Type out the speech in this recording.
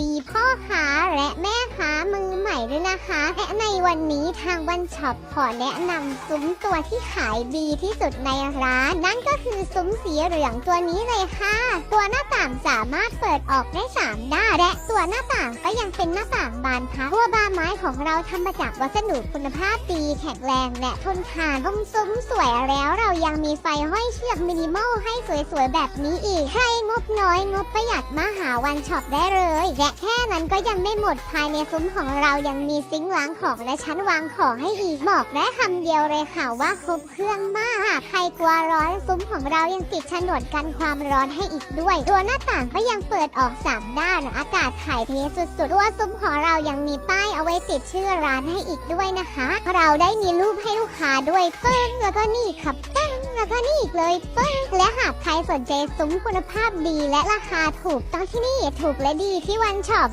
ดีพ่อค้าและแม่ค้ามือ ด้วยนะคะ และในวันนี้ทางวันช็อปขอแนะนำซุ้มตัวที่ขายดีที่สุดในร้าน นั่นก็คือซุ้มสีเหลืองตัวนี้เลยค่ะ ตัวหน้าต่างสามารถเปิดออกได้สามด้านและตัวหน้าต่างก็ยังเป็นหน้าต่างบานพับตัวบานไม้ของเราทำมาจากวัสดุคุณภาพดีแข็งแรงและทนทานตรงซุ้มสวยแล้วเรายังมีไฟห้อยเชือกมินิมอลให้สวยๆแบบนี้อีกใครงบน้อยงบประหยัดมาหาวันช็อปได้เลย และแค่นั้นก็ยังไม่หมดภายในซุ้มของเรายังมีซิงค์ล้างของและชั้นวางของให้อีกบอกได้คำเดียวเลยค่ะว่าครบเครื่องมากหาก ใครกลัวร้อนซุ้มของเรายังติดฉนวนกันความร้อนให้อีกด้วย ตัวหน้าต่างก็ยังเปิดออกสามด้านอากาศถ่ายเทสุดๆตัวซุ้มของเรายังมีป้ายเอาไว้ติดชื่อร้านให้อีกด้วยนะคะ เราได้มีรูปให้ลูกค้าด้วยปึ้งแล้วก็นี่ครับปึ้งแล้วก็นี่อีกเลยปึ้งและหากใครสนใจซุ้มคุณภาพดีและราคาถูกต้องที่นี่ถูกและดีที่วันช็อป